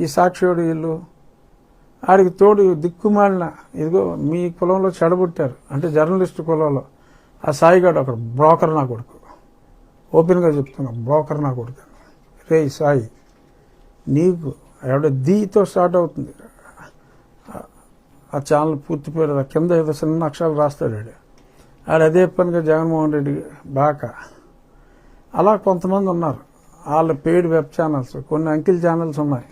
ఈ సాక్షియోడు వీళ్ళు. ఆడికి తోడు దిక్కుమాలిన ఇదిగో మీ కులంలో చెడబుట్టారు అంటే జర్నలిస్ట్ కులంలో. ఆ సాయిగాడు అక్కడ బ్రోకర్ నా కొడుకు. ఓపెన్గా చెప్తున్నా బ్రోకర్ నా కొడుకు. రే సాయి నీకు ఆవిడ దీతో స్టార్ట్ అవుతుంది. ఆ ఛానల్ పూర్తి పేరు కింద ఏదో చిన్న అక్షరాలు రాస్తాడు ఆడు ఆడు అదే పనిగా జగన్మోహన్ రెడ్డి బాక. అలా కొంతమంది ఉన్నారు. వాళ్ళ పెయిడ్ వెబ్ ఛానల్స్ కొన్ని అంకిల్ ఛానల్స్ ఉన్నాయి.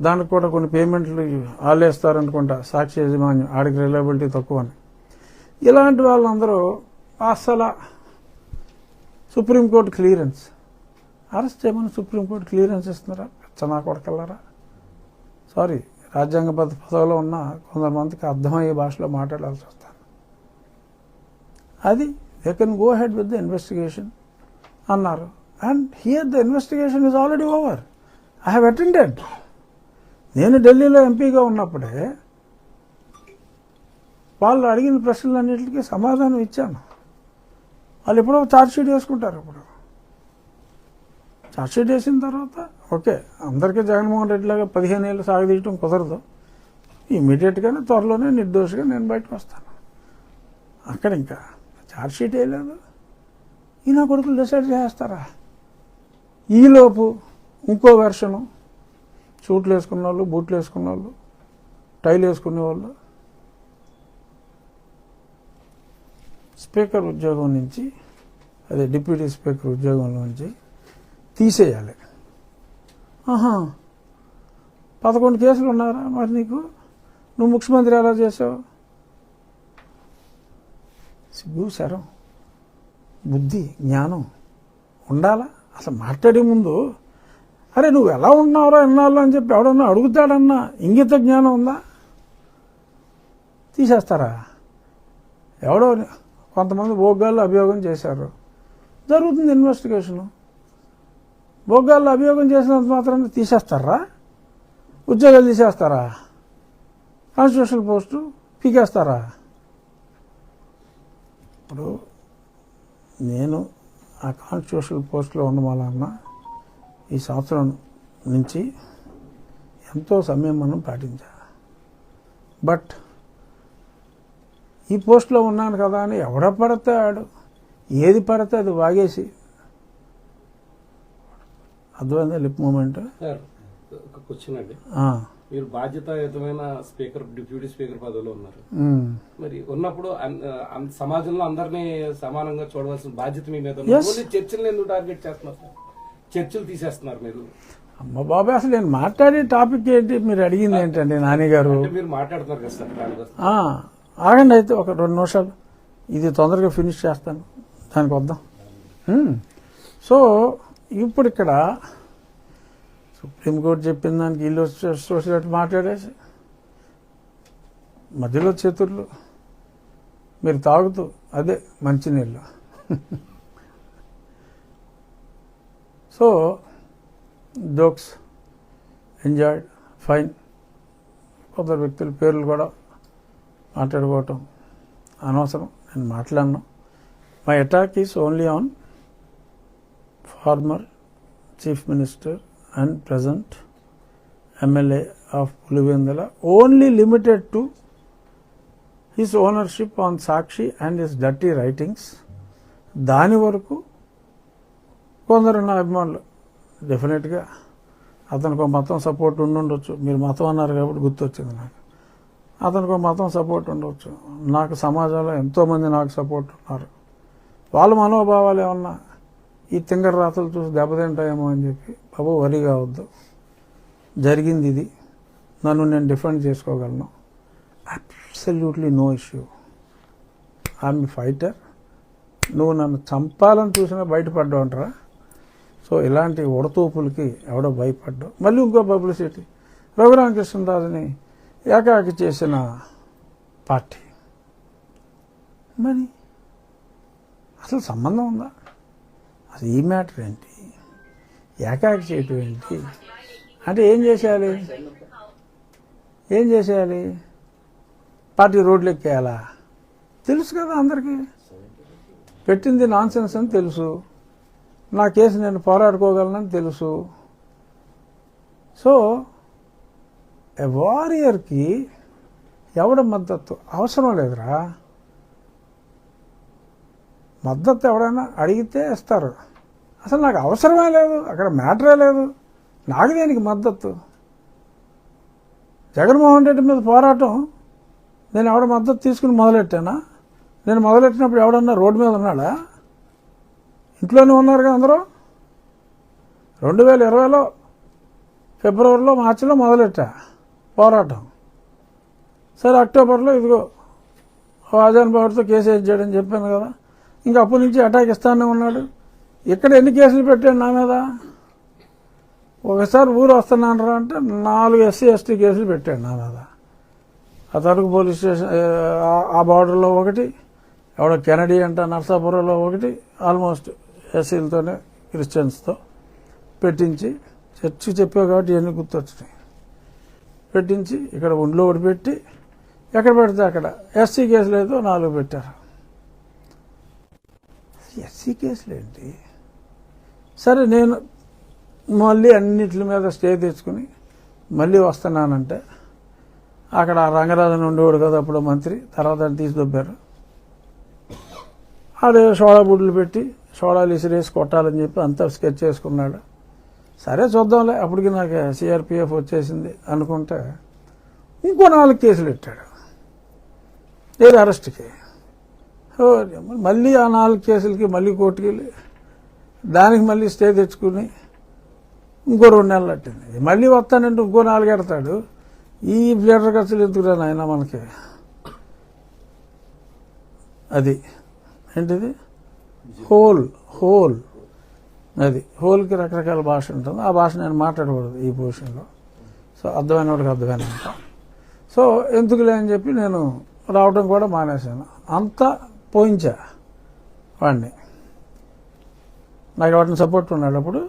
దానికి కూడా కొన్ని పేమెంట్లు ఆలేస్తారనుకుంటా. సాక్షి యజమాన్యం ఆడికి రిలయబిలిటీ తక్కువ అని ఇలాంటి వాళ్ళందరూ అసలు సుప్రీంకోర్టు క్లియరెన్స్. అరెస్ట్ చేయమని సుప్రీంకోర్టు క్లియరెన్స్ ఇస్తున్నారా? చనా కొడకల్లారా? సారీ రాజ్యాంగబద్ధ పదవిలో ఉన్న కొంతమందికి అర్థమయ్యే భాషలో మాట్లాడాల్సి వస్తాను అది they can go ahead with the investigation అన్నారు. And here the investigation is already over I have attended నేను ఢిల్లీలో ఎంపీగా ఉన్నప్పుడే వాళ్ళు అడిగిన ప్రశ్నలన్నింటికి సమాధానం ఇచ్చాను. వాళ్ళు ఎప్పుడో ఛార్జ్షీట్ వేసుకుంటారు ఇప్పుడు. ఛార్జ్షీట్ వేసిన తర్వాత ఓకే అందరికీ జగన్మోహన్ రెడ్డి లాగా పదిహేను ఏళ్ళు సాగదీయటం కుదరదు. ఇమీడియట్గానే త్వరలోనే నిర్దోషిగా నేను బయటకు వస్తాను. అక్కడ ఇంకా ఛార్జ్షీట్ వేయలేదు. ఈయన కొడుకులు డిసైడ్ చేస్తారా? ఈలోపు ఇంకో వెర్షను సూట్లు వేసుకున్న వాళ్ళు బూట్లు వేసుకున్న వాళ్ళు టైల్ వేసుకునే వాళ్ళు స్పీకర్ ఉద్యోగం నుంచి అదే డిప్యూటీ స్పీకర్ ఉద్యోగంలో నుంచి తీసేయాలి. ఆహా పదకొండు కేసులు ఉన్నారా మరి నీకు? నువ్వు ముఖ్యమంత్రి ఎలా చేసావు? సిగ్గు శరం బుద్ధి జ్ఞానం ఉండాలా? అసలు మాట్లాడే ముందు అరే నువ్వు ఎలా ఉన్నావురా ఎన్నాళ్ళు అని చెప్పి ఎవడన్నా అడుగుతాడన్నా ఇంగిత జ్ఞానం ఉందా? తీసేస్తారా? ఎవడో కొంతమంది భోగాల్లో అభియోగం చేశారు. జరుగుతుంది ఇన్వెస్టిగేషను. భోగాల్లో అభియోగం చేసినంత మాత్రం తీసేస్తారా? ఉద్యోగాలు తీసేస్తారా? కాన్స్టిట్యూషన్ పోస్టు పీకేస్తారా? ఇప్పుడు నేను ఆ కాన్స్టిట్యూషన్ పోస్ట్లో ఉండమాలన్నా ఈ సంవత్సరం నుంచి ఎంతో సంయమనం పాటించా బట్ ఈ పోస్ట్లో ఉన్నాను కదా అని ఎవడ పడితే ఆడు. ఏది పడితే అది వాగేసి. అర్థమైందా లిప్ మూమెంట్? క్వశ్చన్ అండి. మీరు బాధ్యతాయుతమైన స్పీకర్ డిప్యూటీ స్పీకర్ పదవిలో ఉన్నారు. మరి ఉన్నప్పుడు సమాజంలో అందరినీ సమానంగా చూడవలసిన బాధ్యత మీ మీద చర్చలు ఎందుకు టార్గెట్ చేస్తున్నారు చర్చలు తీసేస్తున్నారు మీరు. అమ్మ బాబాయ్ అసలు నేను మాట్లాడే టాపిక్ ఏంటి? మీరు అడిగింది ఏంటండి నాని గారు? మీరు మాట్లాడుతున్నారు కదా సార్ ఆగండి అయితే ఒక రెండు నిమిషాలు. ఇది తొందరగా ఫినిష్ చేస్తాను. దానికి వద్దాం. సో ఇప్పుడు ఇక్కడ సుప్రీంకోర్టు చెప్పిన దానికి వీళ్ళు వచ్చేటట్టు మాట్లాడేసి మధ్యలో చేతుర్లు మీరు తాగుతూ అదే మంచినీళ్ళు. సో జోక్స్ ఎంజాయ్డ్ ఫైన్ కొందరు వ్యక్తుల పేర్లు కూడా మాట్లాడుకోవటం అనవసరం. నేను మాట్లాడను. My attack is only on former chief minister and present MLA of Pulivendula only limited to his ownership on Sakshi and his dirty writings దాని వరకు కొందరు నా అభిమానులు డెఫినెట్గా అతనికి ఒక మతం సపోర్ట్ ఉండుండొచ్చు. మీరు మతం అన్నారు కాబట్టి గుర్తొచ్చింది నాకు. అతనికి ఒక మతం సపోర్ట్ ఉండవచ్చు నాకు సమాజంలో ఎంతోమంది నాకు సపోర్ట్ ఉన్నారు. వాళ్ళ మనోభావాలు ఏమన్నా ఈ తింగర రాతలు చూసి దెబ్బతింటాయేమో అని చెప్పి బాబు వరి కావద్దు జరిగింది ఇది. నన్ను నేను డిఫెండ్ చేసుకోగలను. Absolutely no issue I'm fighter నువ్వు నన్ను చంపాలని చూసినా బయటపడ్డావు అంటారా సో ఇలాంటి ఉడతూపులకి ఎవడో భయపడ్డావు మళ్ళీ ఇంకో పబ్లిసిటీ. రఘురామకృష్ణరాజుని ఏకాకి చేసిన పార్టీ. మరి అసలు సంబంధం ఉందా? అసలు ఈ మ్యాటర్ ఏంటి? ఏకాకి చేయటం ఏంటి? అంటే ఏం చేసేయాలి? ఏం చేసేయాలి? పార్టీ రోడ్లు ఎక్కేయాలా తెలుసు కదా అందరికీ. పెట్టింది నాన్సెన్స్ అని తెలుసు. నా కేసు నేను పోరాడుకోగలనని తెలుసు. సో వారియర్కి ఎవడ మద్దతు? అవసరం లేదురా. మద్దతు ఎవడైనా అడిగితే ఇస్తారు. అసలు నాకు అవసరమే లేదు. అక్కడ మ్యాటరే లేదు. నాకు దేనికి మద్దతు? జగన్మోహన్ రెడ్డి మీద పోరాటం నేను ఎవడ మద్దతు తీసుకుని మొదలెట్టానా? నేను మొదలెట్టినప్పుడు ఎవడన్నా రోడ్డు మీద ఉన్నాడా? ఇంట్లోనే ఉన్నారుగా అందరూ? రెండు వేల ఇరవైలో ఫిబ్రవరిలో మార్చిలో మొదలెట్టా పోరాటం. సరే అక్టోబర్లో ఇదిగో ఆజాన్ బాబుతో కేసు వేసి చేయడని చెప్పాను కదా. ఇంకా అప్పటి నుంచి అటాక్ ఇస్తానే ఉన్నాడు. ఇక్కడ ఎన్ని కేసులు పెట్టాడు నా మీద? ఒకసారి ఊరు వస్తున్నాను రా అంటే నాలుగు ఎస్సీ ఎస్టీ కేసులు పెట్టాడు నా మీద. ఆ తరకు పోలీస్ స్టేషన్ ఆ బార్డర్లో ఒకటి ఎవడో కెనడీ అంట నర్సాపురంలో ఒకటి ఆల్మోస్ట్ ఎస్సీలతోనే క్రిస్టియన్స్తో పెట్టించి చర్చి చెప్పావు కాబట్టి ఇవన్నీ గుర్తొచ్చినాయి పెట్టించి ఇక్కడ ఒంట్లో ఒకటి పెట్టి ఎక్కడ పెడితే అక్కడ. ఎస్సీ కేసులు ఏదో నాలుగు పెట్టారు. ఎస్సీ కేసులు ఏంటి? సరే నేను మళ్ళీ అన్నిటి మీద స్టే తెచ్చుకుని మళ్ళీ వస్తున్నానంటే అక్కడ ఆ రంగరాజన్ ఉండేవాడు కదా అప్పుడు మంత్రి తర్వాత తీసి దొబ్బారు. ఆడు సోడా బుడ్లు పెట్టి చూడాలి ఇసిరేసి కొట్టాలని చెప్పి అంతా స్కెచ్ చేసుకున్నాడు. సరే చూద్దాంలే అప్పటికి నాకు సిఆర్పిఎఫ్ వచ్చేసింది అనుకుంటే ఇంకో నాలుగు కేసులు పెట్టాడు. లేదు అరెస్ట్కి? మళ్ళీ ఆ నాలుగు కేసులకి మళ్ళీ కోర్టుకి వెళ్ళి దానికి మళ్ళీ స్టే తెచ్చుకుని ఇంకో రెండు నెలలు పట్టింది. మళ్ళీ వస్తానంటే ఇంకో నాలుగు ఎడతాడు. ఈ లీటర్ ఖర్చులు ఎందుకురా నాయన మనకి? అది. ఏంటిది? Hole hole. అది హోల్కి రకరకాల భాష ఉంటుంది. ఆ భాష నేను మాట్లాడకూడదు ఈ పొజిషన్లో సో అర్థమైన వాడికి అర్థమైన సో ఎందుకులే అని చెప్పి నేను రావడం కూడా మానేశాను. అంతా పోయించా వాడిని నాకు వాటిని సపోర్ట్ ఉన్నాడు అప్పుడు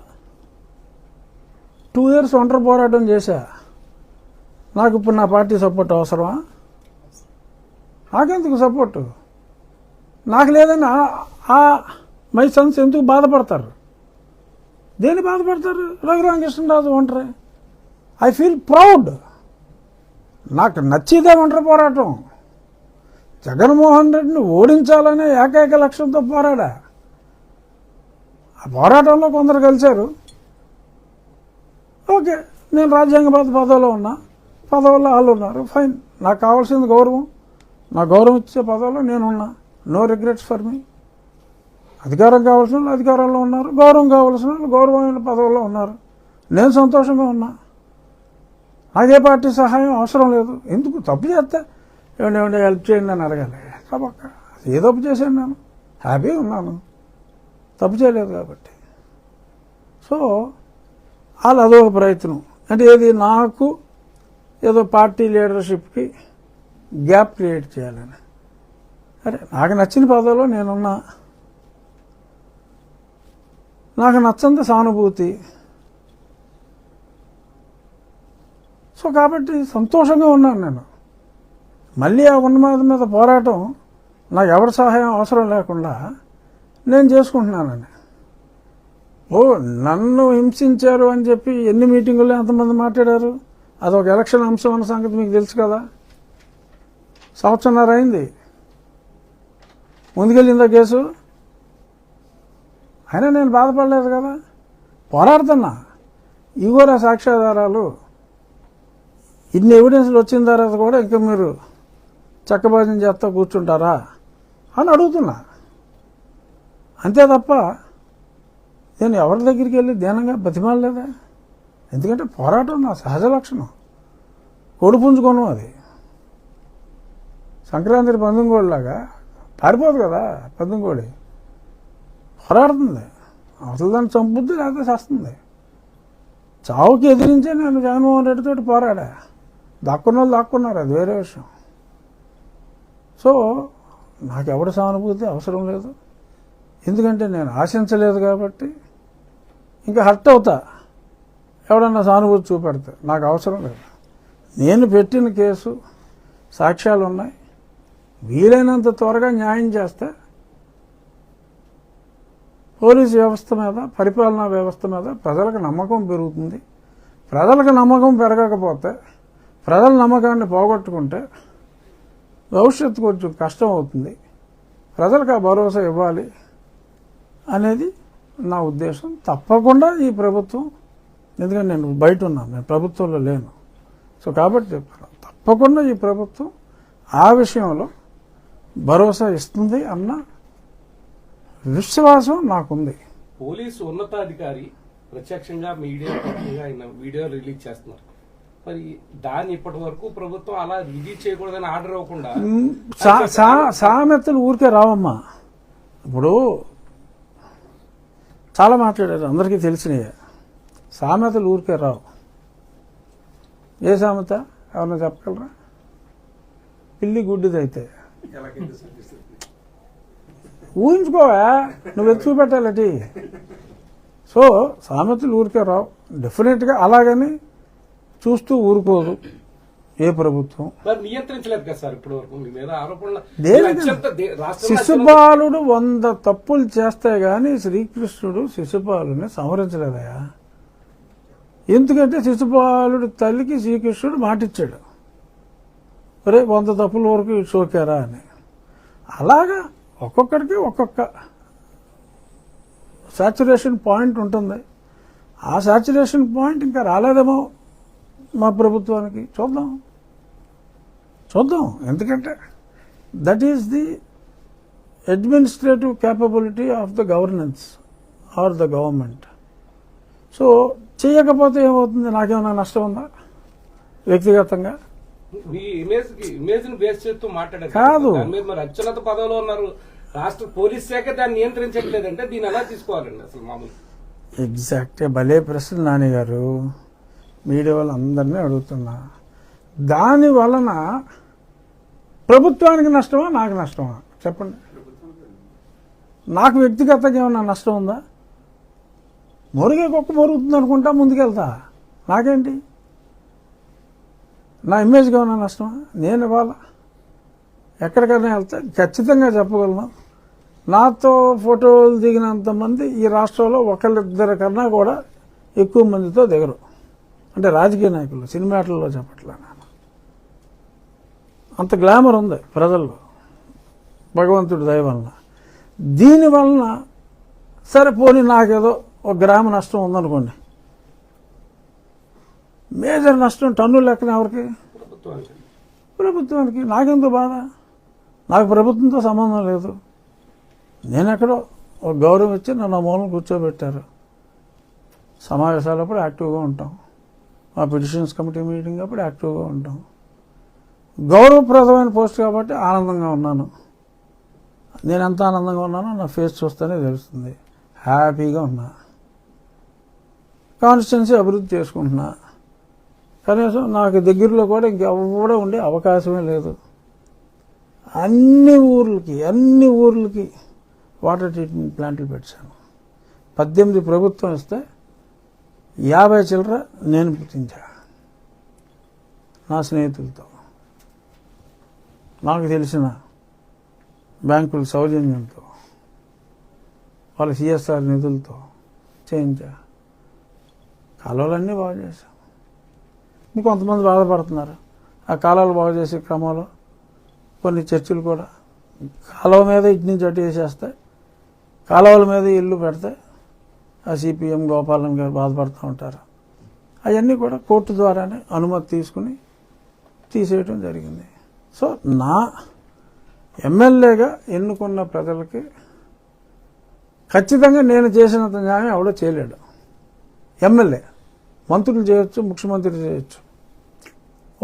టూ ఇయర్స్ ఒంటరి పోరాటం చేశా. నాకు ఇప్పుడు నా పార్టీ సపోర్ట్ అవసరమా? నాకెందుకు సపోర్టు నాకు లేదని ఆ- మై సన్స్ ఎందుకు బాధపడతారు? దేని బాధపడతారు? రఘురామకృష్ణరాజు ఒంటరి. I feel proud. నాకు నచ్చేదే ఒంటరి పోరాటం. జగన్మోహన్ రెడ్డిని ఓడించాలనే ఏకైక లక్ష్యంతో పోరాడా? ఆ పోరాటంలో కొందరు కలిశారు ఓకే నేను రాజ్యాంగబద్ధ పదవిలో ఉన్నా. పదవుల్లో వాళ్ళు ఉన్నారు. ఫైన్. నాకు కావాల్సింది గౌరవం. నా గౌరవం ఇచ్చే పదవిలో నేనున్నా. No regrets for me. అధికారం కావాల్సిన వాళ్ళు అధికారంలో ఉన్నారు. గౌరవం కావాల్సిన వాళ్ళు గౌరవమైన పదవుల్లో ఉన్నారు. నేను సంతోషంగా ఉన్నా. అదే పార్టీ సహాయం అవసరం లేదు. ఎందుకు తప్పు చేస్తే? ఏమండి ఏమండి హెల్ప్ చేయండి అని అడగాలి. తప్పక్క ఏ తప్పు చేశాను నేను. హ్యాపీగా ఉన్నాను. తప్పు చేయలేదు కాబట్టి. సో వాళ్ళు అదొక ప్రయత్నం. అంటే ఏది నాకు ఏదో పార్టీ లీడర్షిప్కి గ్యాప్ క్రియేట్ చేయాలని. అరే నాకు నచ్చిన పదవిలో నేనున్నా. నాకు నచ్చంత సానుభూతి. సో కాబట్టి సంతోషంగా ఉన్నాను నేను. మళ్ళీ ఆ ఉన్నమాద మీద పోరాటం నాకు ఎవరి సహాయం అవసరం లేకుండా నేను చేసుకుంటున్నానని ఓ నన్ను హింసించారు అని చెప్పి ఎన్ని మీటింగుల్లో ఎంతమంది మాట్లాడారు? అదొక ఎలక్షన్ అంశం అన్న సంగతి మీకు తెలుసు కదా. సంవత్సరంన్నర అయింది. ముందుకెళ్ళిందా కేసు? అయినా నేను బాధపడలేదు కదా? పోరాడుతున్నా. ఇగోరా సాక్ష్యాధారాలు. ఇన్ని ఎవిడెన్స్లు వచ్చిన తర్వాత కూడా ఇంకా మీరు చక్కబాజం చేస్తా కూర్చుంటారా? అని అడుగుతున్నా. అంతే తప్ప నేను ఎవరి దగ్గరికి వెళ్ళి దీనంగా బతిమాలలేదా? ఎందుకంటే పోరాటం నా సహజ లక్షణం. కొడుపుంజుకోను అది. సంక్రాంతి పందుంగోడిలాగా పారిపోదు కదా పందుంగోడి పోరాడుతుంది అవతల దాన్ని చంపుద్ది లేకపోతే చేస్తుంది. చావుకి ఎదిరించే నేను జగన్మోహన్ రెడ్డితో పోరాడా? దాక్కున్న వాళ్ళు దాక్కున్నారు అది వేరే విషయం. సో నాకు ఎవరి సానుభూతి అవసరం లేదు. ఎందుకంటే నేను ఆశించలేదు కాబట్టి ఇంకా హర్ట్ అవుతా. ఎవడన్నా సానుభూతి చూపెడతా నాకు అవసరం లేదు. నేను పెట్టిన కేసు సాక్ష్యాలు ఉన్నాయి వీలైనంత త్వరగా న్యాయం చేస్తే పోలీస్ వ్యవస్థ మీద పరిపాలనా వ్యవస్థ మీద ప్రజలకు నమ్మకం పెరుగుతుంది. ప్రజలకు నమ్మకం పెరగకపోతే ప్రజల నమ్మకాన్ని పోగొట్టుకుంటే భవిష్యత్తు కొంచెం కష్టం అవుతుంది ప్రజలకు ఆ భరోసా ఇవ్వాలి అనేది నా ఉద్దేశం. తప్పకుండా ఈ ప్రభుత్వం ఎందుకంటే నేను బయట ఉన్నాను నేను ప్రభుత్వంలో లేను. సో కాబట్టి చెప్పాను తప్పకుండా ఈ ప్రభుత్వం ఆ విషయంలో భరోసా ఇస్తుంది అన్న విశ్వాసం నాకుంది. పోలీసు ఉన్నతాధికారి ప్రత్యక్షంగా మీడియా ఆయన వీడియో రిలీజ్ చేస్తున్నారు. మరి దాన్ని ఇప్పటి వరకు ప్రభుత్వం అలా రిలీజ్ చేయకూడదని ఆర్డర్ సా- సామెతలు ఊరికే రావమ్మా. ఇప్పుడు చాలా మాట్లాడారు అందరికీ తెలిసినయే. సామెతలు ఊరికే రావు. ఏ సామెత? ఎవరన్నా చెప్పగలరా? పిల్లి గుడ్డిదైతే. ఊహించుకోవా? నువ్వు చూపెట్టాలటి సో సామెతలు ఊరికే రావు. డెఫినెట్గా అలాగని చూస్తూ ఊరుకోదు ఏ ప్రభుత్వం. నియంత్రించలేదు కదా సార్ వరకు మీ మీద ఆరోపణలు. శిశుపాలుడు వంద తప్పులు చేస్తే గాని శ్రీకృష్ణుడు శిశుపాలుని సంహరించలేదయా ఎందుకంటే శిశుపాలుడు తల్లికి శ్రీకృష్ణుడు మాటిచ్చాడు. ఒరే వంద తప్పుల వరకు షోకారా అని. అలాగా ఒక్కొక్కడికి ఒక్కొక్క సాచురేషన్ పాయింట్ ఉంటుంది. ఆ సాచురేషన్ పాయింట్ ఇంకా రాలేదేమో మా ప్రభుత్వానికి. చూద్దాం. చూద్దాం. ఎందుకంటే that is the administrative capability of the governance or the government so చేయకపోతే ఏమవుతుంది? నాకేమైనా నష్టం ఉందా? వ్యక్తిగతంగా? కాదు. రాష్ట్ర పోలీస్ శాఖ దాన్ని నియంత్రించట్లేదంటే దీన్ని ఎలా తీసుకోవాలండి అసలు మామూలు? ఎగ్జాక్ట్ భలే ప్రశ్న నాన్నగారు మీడియా మీడియా వాళ్ళందరినీ అడుగుతున్నా. దాని వలన ప్రభుత్వానికి నష్టమా నాకు నష్టమా? చెప్పండి. నాకు వ్యక్తిగతంగా ఏమన్నా నష్టం ఉందా? మురిగే కుక్క మురుగుతుంది అనుకుంటా ముందుకెళ్తా. నాకేంటి? నా ఇమేజ్గా ఏమన్నా నష్టమా? నేను ఇవాళ ఎక్కడికైనా వెళ్తే ఖచ్చితంగా చెప్పగలను. నాతో ఫోటోలు దిగినంత మంది ఈ రాష్ట్రంలో ఒకళ్ళిద్దరి కన్నా కూడా ఎక్కువ మందితో దిగరు. అంటే రాజకీయ నాయకులు సినిమాటల్లో చెప్పట్లే అంత గ్లామర్ ఉంది ప్రజల్లో భగవంతుడి దయ వలన. దీని వలన సరే పోనీ నాకేదో ఒక గ్రామ నష్టం ఉందనుకోండి. మేజర్ నష్టం టన్ను లెక్కన ఎవరికి? ప్రభుత్వానికి. ప్రభుత్వానికి. నాకెందుకు బాధ? నాకు ప్రభుత్వంతో సంబంధం లేదు. నేను ఎక్కడో ఒక గౌరవం ఇచ్చి నన్ను మూలం కూర్చోబెట్టారు. సమావేశాలప్పుడు యాక్టివ్గా ఉంటాం. మా పిటిషన్స్ కమిటీ మీటింగ్ అప్పుడు యాక్టివ్గా ఉంటాం. గౌరవప్రదమైన పోస్ట్ కాబట్టి ఆనందంగా ఉన్నాను. నేను ఎంత ఆనందంగా ఉన్నానో నా ఫేస్ చూస్తేనే తెలుస్తుంది. హ్యాపీగా ఉన్నా. కాన్స్టిట్యున్సీ అభివృద్ధి చేసుకుంటున్నా. కనీసం నాకు దగ్గరలో కూడా ఇంకెవడ ఉండే అవకాశమే లేదు. అన్ని ఊర్లకి అన్ని ఊర్లకి వాటర్ ట్రీట్మెంట్ ప్లాంట్లు పెట్టాను పద్దెనిమిది ప్రభుత్వం ఇస్తే యాభై చిల్లర నేను పుట్టించా. నా స్నేహితులతో. నాకు తెలిసిన బ్యాంకుల సౌజన్యంతో వాళ్ళ సిఎస్ఆర్ నిధులతో చేయించా. కాలువలన్నీ బాగు చేశాం. ఇంకొంతమంది బాధపడుతున్నారు. ఆ కాలాలు బాగు చేసే క్రమంలో కొన్ని చర్చిలు కూడా. కాలువ మీద ఇటు నుంచి అటు వేసేస్తే కాలువల మీద ఇల్లు పెడితే ఆ సిపిఎం గోపాలం గారు బాధపడుతూ ఉంటారు. అవన్నీ కూడా కోర్టు ద్వారానే అనుమతి తీసుకుని తీసేయటం జరిగింది. సో నా ఎమ్మెల్యేగా ఎన్నుకున్న ప్రజలకి ఖచ్చితంగా నేను చేసినంత న్యాయం ఎవడో చేయలేడు. ఎమ్మెల్యే. మంత్రులు చేయొచ్చు ముఖ్యమంత్రి చేయొచ్చు.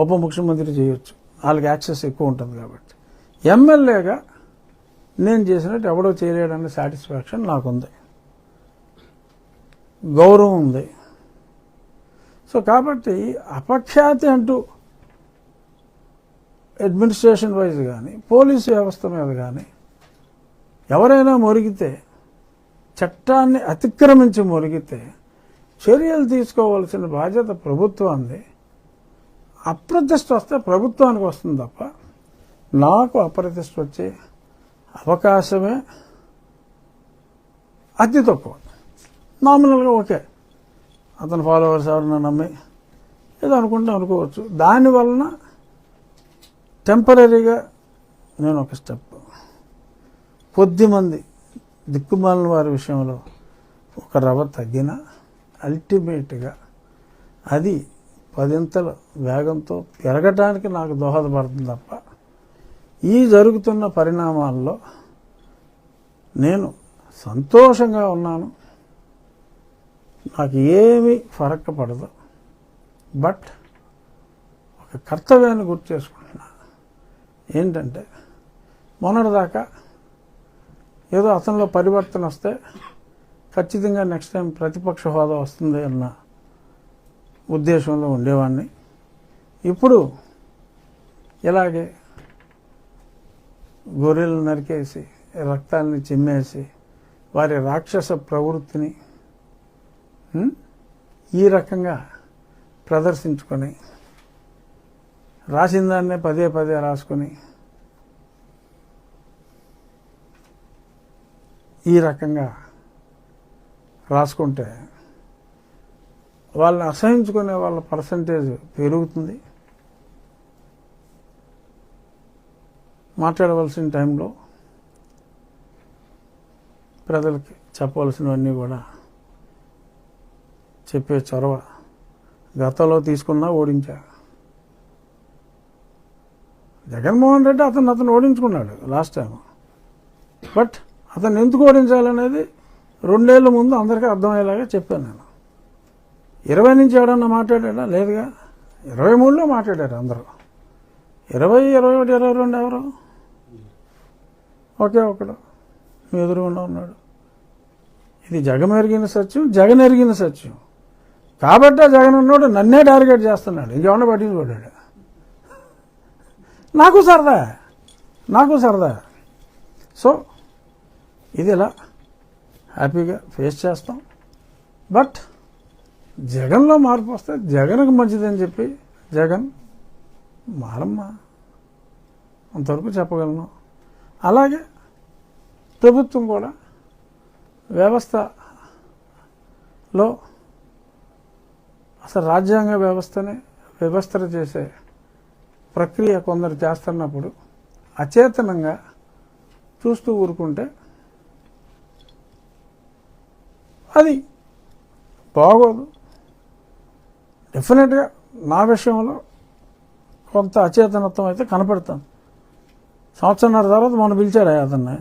ఉప ముఖ్యమంత్రి చేయొచ్చు. వాళ్ళకి యాక్సెస్ ఎక్కువ ఉంటుంది కాబట్టి. ఎమ్మెల్యేగా నేను చేసినట్టు ఎవడో చేయలేడన్న సాటిస్ఫాక్షన్ నాకుంది. గౌరవం ఉంది. సో కాబట్టి అపఖ్యాతి అంటూ అడ్మినిస్ట్రేషన్ వైజ్ కానీ పోలీసు వ్యవస్థ మీద కానీ ఎవరైనా మురిగితే చట్టాన్ని అతిక్రమించి మురిగితే చర్యలు తీసుకోవాల్సిన బాధ్యత ప్రభుత్వాన్ని అప్రతిష్ట వస్తే ప్రభుత్వానికి వస్తుంది తప్ప నాకు అప్రతిష్ట వచ్చే అవకాశమే అతి తక్కువ. నామినల్గా ఓకే. అతని ఫాలోవర్స్ ఎవరన్నా నమ్మి ఏదో అనుకుంటే అనుకోవచ్చు. దాని వలన టెంపరీగా నేను ఒక స్టెప్ కొద్దిమంది దిక్కుమాలిన వారి విషయంలో ఒక రవ తగ్గిన అల్టిమేట్గా అది పదింతల వేగంతో పెరగటానికి నాకు దోహదపడుతుంది తప్ప ఈ జరుగుతున్న పరిణామాల్లో నేను సంతోషంగా ఉన్నాను. నాకు ఏమీ ఫరక్ పడదు బట్ ఒక కర్తవ్యాన్ని గుర్తు చేసుకుంటున్నా. ఏంటంటే మొన్నటిదాకా ఏదో అతనిలో పరివర్తన వస్తే ఖచ్చితంగా నెక్స్ట్ టైం ప్రతిపక్ష హోదా వస్తుంది అన్న ఉద్దేశంలో ఉండేవాడిని ఇప్పుడు ఇలాగే గొర్రెలు నరికేసి రక్తాన్ని చిమ్మేసి వారి రాక్షస ప్రవృత్తిని ఈ రకంగా ప్రదర్శించుకొని రాసిన దాన్నే పదే పదే రాసుకొని ఈ రకంగా రాసుకుంటే వాళ్ళని అసహించుకునే వాళ్ళ పర్సంటేజ్ పెరుగుతుంది. మాట్లాడవలసిన టైంలో ప్రజలకి చెప్పవలసినవన్నీ కూడా చెప్పే చొరవ గతంలో తీసుకున్నా ఓడించా. జగన్మోహన్ రెడ్డి అతను అతను ఓడించుకున్నాడు లాస్ట్ టైం బట్ అతను ఎందుకు ఓడించాలనేది రెండేళ్ళ ముందు అందరికీ అర్థమయ్యేలాగా చెప్పాను నేను. ఇరవై నుంచి ఎవడన్నా మాట్లాడా లేదుగా. ఇరవై మూడులో మాట్లాడారు అందరూ. ఇరవై ఇరవై ఒకటి ఇరవై రెండు ఎవరు? ఒకే ఒకడు. మీ ఎదురుగుండా ఉన్నాడు. ఇది జగం ఎరిగిన సత్యం జగన్ ఎరిగిన సత్యం. కాబట్టే జగన్ ఉన్నాడు నన్నే టార్గెట్ చేస్తున్నాడు. ఇంకేమన్నా పట్టించుకోడాడు నాకు సరదా. నాకు సరదా. సో ఇది ఇలా హ్యాపీగా ఫేస్ చేస్తాం. బట్ జగన్లో మార్పు వస్తే జగన్కు మంచిదని చెప్పి జగన్ మారమ్మా అంతవరకు చెప్పగలను. అలాగే ప్రభుత్వం కూడా వ్యవస్థలో అసలు రాజ్యాంగ వ్యవస్థని వ్యవస్థ చేసే ప్రక్రియ కొందరు చేస్తున్నప్పుడు అచేతనంగా చూస్తూ ఊరుకుంటే అది బాగోదు. డెఫినెట్గా నా విషయంలో కొంత అచేతనత్వం అయితే కనపడుతుంది సంవత్సరంన్నర తర్వాత మొన్న పిలిచాడు అతన్ని.